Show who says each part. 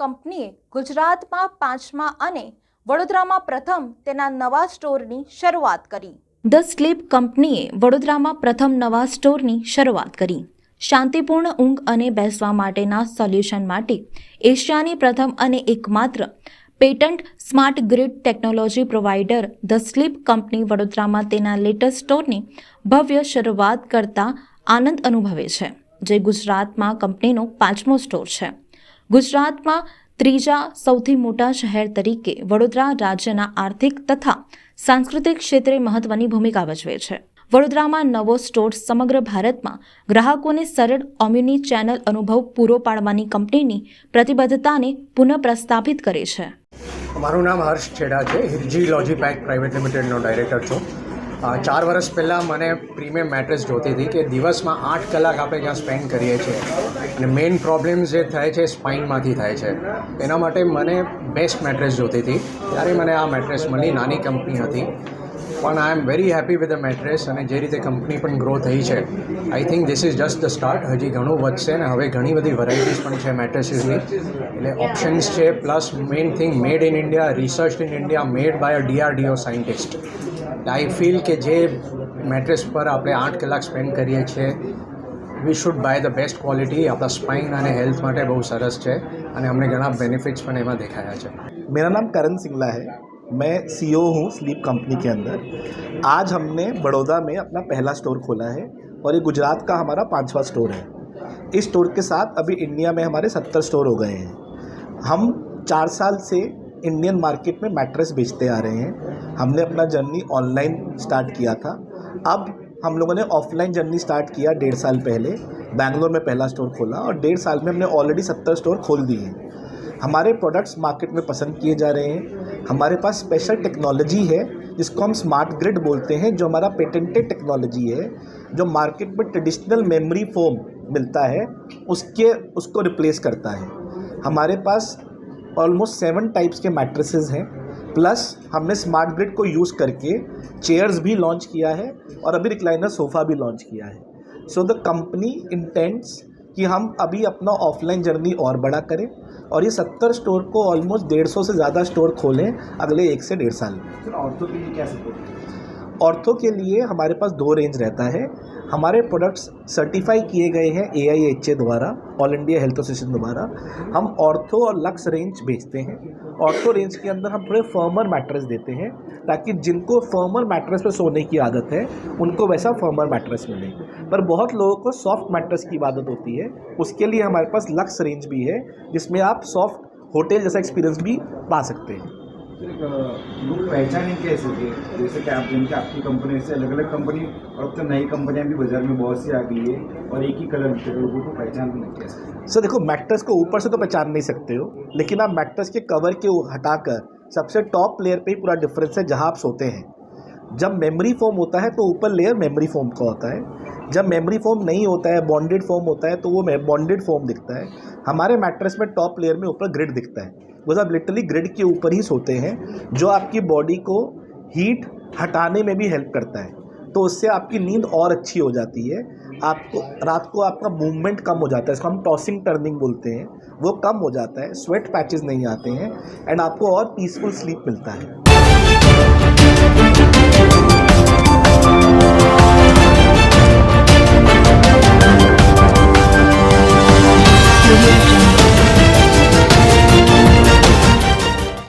Speaker 1: કંપનીએ ગુજરાતમાં પાંચમા અને વડોદરામાં પ્રથમ તેના નવા સ્ટોરની શરૂઆત કરી. ધ સ્લીપ કંપનીએ વડોદરામાં પ્રથમ નવા સ્ટોરની શરૂઆત કરી. શાંતિપૂર્ણ ઊંઘ અને બેસવા માટેના સોલ્યુશન માટે એશિયાની પ્રથમ અને એકમાત્ર patent smart grid technology provider the sleep company વડોદરામાં તેના લેટેસ્ટ સ્ટોરની ભવ્ય શરૂઆત કરતા આનંદ અનુભવે છે, જે ગુજરાતમાં કંપનીનો પાંચમો સ્ટોર છે. ગુજરાતમાં ત્રીજા સૌથી મોટા શહેર તરીકે વડોદરા રાજ્યના આર્થિક તથા સાંસ્કૃતિક ક્ષેત્રે મહત્વની ભૂમિકા ભજવે છે. વડોદરામાં નવો સ્ટોર સમગ્ર ભારતમાં ગ્રાહકોને સરળ ઓમ્યુની ચેનલ અનુભવ પૂરો પાડવાની કંપનીની પ્રતિબદ્ધતાને પુનઃપ્રસ્થાપિત કરે છે.
Speaker 2: મારું નામ હર્ષ છેડા છે. હિરજી લોજી પેક પ્રાઇવેટ લિમિટેડનો ડાયરેક્ટર છું. ચાર વર્ષ પહેલાં મને પ્રીમિયમ મેટ્રેસ જોતી હતી કે દિવસમાં આઠ કલાક આપણે જ્યાં સ્પેન્ડ કરીએ છીએ. અને મેઇન પ્રોબ્લેમ્સ જે થાય છે સ્પાઇનમાંથી થાય છે. એના માટે મને બેસ્ટ મેટ્રેસ જોતી હતી. ત્યારે મને આ મેટ્રેસ મળી. નાની કંપની હતી. પણ I am very happy with the mattress અને જે રીતે કંપની પણ ગ્રો થઈ છે. I think this is just the start હજી ઘણું વધશે અને હવે ઘણી બધી વેરાયટીઝ પણ છે મેટ્રેસીસની એટલે ઓપ્શન્સ છે plus main thing made in India research in India made by a DRDO scientist I feel કે જે મેટ્રેસ પર આપણે આઠ કલાક સ્પેન્ડ કરીએ છીએ we should buy the best quality આપણા સ્પાઇન અને હેલ્થ માટે બહુ સરસ છે અને અમને ઘણા બેનિફિટ્સ પણ એમાં દેખાયા છે.
Speaker 3: મેરા નામ કરણ સિંગલા હૈ मैं सी ओ हूँ स्लीप कंपनी के अंदर। आज हमने बड़ौदा में अपना पहला स्टोर खोला है और ये गुजरात का हमारा पाँचवा स्टोर है। इस स्टोर के साथ अभी इंडिया में हमारे सत्तर स्टोर हो गए हैं। हम चार साल से इंडियन मार्केट में मैट्रेस बेचते आ रहे हैं। हमने अपना जर्नी ऑनलाइन स्टार्ट किया था। अब हम लोगों ने ऑफलाइन जर्नी स्टार्ट किया डेढ़ साल पहले। बैंगलोर में पहला स्टोर खोला और डेढ़ साल में हमने ऑलरेडी सत्तर स्टोर खोल दिए हैं। हमारे प्रोडक्ट्स मार्केट में पसंद किए जा रहे हैं। हमारे पास स्पेशल टेक्नोलॉजी है, जिसको हम स्मार्ट ग्रिड बोलते हैं, जो हमारा पेटेंटेड टेक्नोलॉजी है, जो मार्केट में ट्रेडिशनल मेमोरी फोम मिलता है, उसके, उसको रिप्लेस करता है। हमारे पास ऑलमोस्ट सेवन टाइप्स के मैट्रेसेस हैं प्लस हमने स्मार्ट ग्रिड को यूज़ करके चेयर्स भी लॉन्च किया है और अभी रिक्लाइनर सोफ़ा भी लॉन्च किया है। सो द कंपनी इंटेंट्स कि हम अभी अपना ऑफलाइन जर्नी और बड़ा करें और ये सत्तर स्टोर को ऑलमोस्ट डेढ़ सौ से ज़्यादा स्टोर खोलें अगले एक से डेढ़ साल में।
Speaker 4: औरतों के लिए क्या सपोर्ट
Speaker 3: ऑर्थो के लिए हमारे पास दो रेंज रहता है। हमारे प्रोडक्ट्स सर्टिफाई किए गए हैं ए आई एच ए द्वारा ऑल इंडिया हेल्थ एसोसिएशन द्वारा। हम ऑर्थो और लक्स रेंज बेचते हैं। ऑर्थो रेंज के अंदर हम थोड़े फर्मर मैट्रेस देते हैं ताकि जिनको फर्मर मैट्रेस पे सोने की आदत है उनको वैसा फर्मर मैट्रेस मिले। पर बहुत लोगों को सॉफ्ट मैट्रेस की इबादत होती है। उसके लिए हमारे पास लक्स रेंज भी है जिसमें आप सॉफ्ट होटल जैसा एक्सपीरियंस भी पा सकते हैं।
Speaker 4: लोग पहचाने कैसे थे? जैसे कि आप जिनके आपकी कंपनी से अलग अलग कंपनी और अब तो नई कंपनियाँ भी बाज़ार में बहुत सी आ गई है और एक ही कलर के लोगों को पहचानना कैसे
Speaker 3: सर देखो मैट्रेस को ऊपर से तो पहचान नहीं सकते हो लेकिन आप मैट्रेस के कवर के हटाकर सबसे टॉप लेयर पे ही पूरा डिफरेंस है जहाँ आप सोते हैं। जब मेमोरी फॉर्म होता है तो ऊपर लेयर मेमोरी फॉर्म का होता है। जब मेमोरी फॉर्म नहीं होता है बॉन्डेड फॉर्म होता है तो वो बॉन्डेड फॉर्म दिखता है। हमारे मैट्रेस में टॉप लेयर में ऊपर ग्रिड दिखता है। वो सब लिटरली ग्रिड के ऊपर ही सोते हैं, जो आपकी बॉडी को हीट हटाने में भी हेल्प करता है। तो उससे आपकी नींद और अच्छी हो जाती है। आपको, रात को आपका मूवमेंट कम हो जाता है। इसको हम टॉसिंग टर्निंग बोलते हैं। वो कम हो जाता है। स्वेट पैचेस नहीं आते हैं। एंड आपको और पीसफुल स्लीप मिलता है।